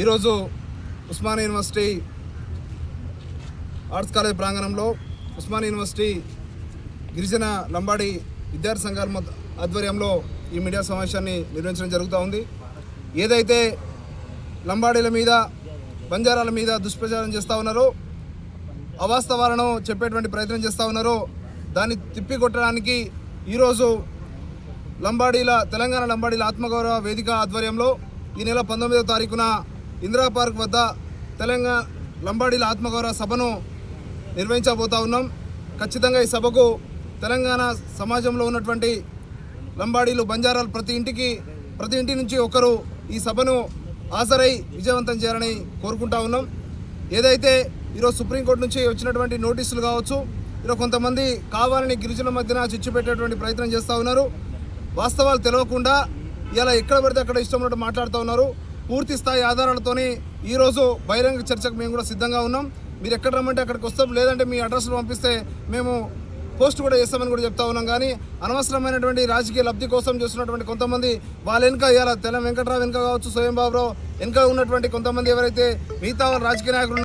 ఈరోజు Osmania university arts college ప్రాంగణంలో Osmania university గిరిజన లంబాడి విద్యార్థి సంఘాల ఆధ్వర్యంలో ఈ మీడియా సమావేశాన్ని నిర్వహించడం జరుగుతూ ఉంది. ఏదైతే లంబాడీల మీద బంజారాల మీద దుష్ప్రచారం చేస్తూ ఉన్నారో అవాస్తవాలను చెప్పేటువంటి ప్రయత్నం చేస్తూ ఉన్నారో దాన్ని తిప్పికొట్టడానికి ఈరోజు లంబాడీల తెలంగాణ లంబాడీల ఆత్మగౌరవ వేదిక ఆధ్వర్యంలో ఈ నెల పంతొమ్మిదవ తారీఖున ఇందిరా పార్క్ వద్ద తెలంగాణ లంబాడీల ఆత్మగౌరవ సభను నిర్వహించబోతా ఉన్నాం. ఖచ్చితంగా ఈ సభకు తెలంగాణ సమాజంలో ఉన్నటువంటి లంబాడీలు బంజారాలు ప్రతి ఇంటికి ప్రతి ఇంటి నుంచి ఒకరు ఈ సభను హాజరై విజయవంతం చేయాలని కోరుకుంటా ఉన్నాం. ఏదైతే ఈరోజు సుప్రీంకోర్టు నుంచి వచ్చినటువంటి నోటీసులు కావచ్చు ఈరోజు కొంతమంది కావాలని గిరిజనుల మధ్యన చిచ్చు పెట్టేటువంటి ప్రయత్నం చేస్తూ ఉన్నారు. వాస్తవాలు తెలియకుండా ఇలా ఎక్కడ పడితే అక్కడ ఇష్టం ఉన్నట్టు మాట్లాడుతూ ఉన్నారు. పూర్తి స్థాయి ఆధారాలతోని ఈరోజు బహిరంగ చర్చకు మేము కూడా సిద్ధంగా ఉన్నాం. మీరు ఎక్కడ రమ్మంటే అక్కడికి వస్తాం. లేదంటే మీ అడ్రస్లు పంపిస్తే మేము పోస్ట్ కూడా చేస్తామని కూడా చెప్తా ఉన్నాం. కానీ అనవసరమైనటువంటి రాజకీయ లబ్ధి కోసం చేస్తున్నటువంటి కొంతమంది వాళ్ళ వెనుక ఇవాళ తెలం వెంకట్రావు వెనుక కావచ్చు స్వయం బాబురావు వెనుక ఉన్నటువంటి కొంతమంది ఎవరైతే మిగతా రాజకీయ నాయకులు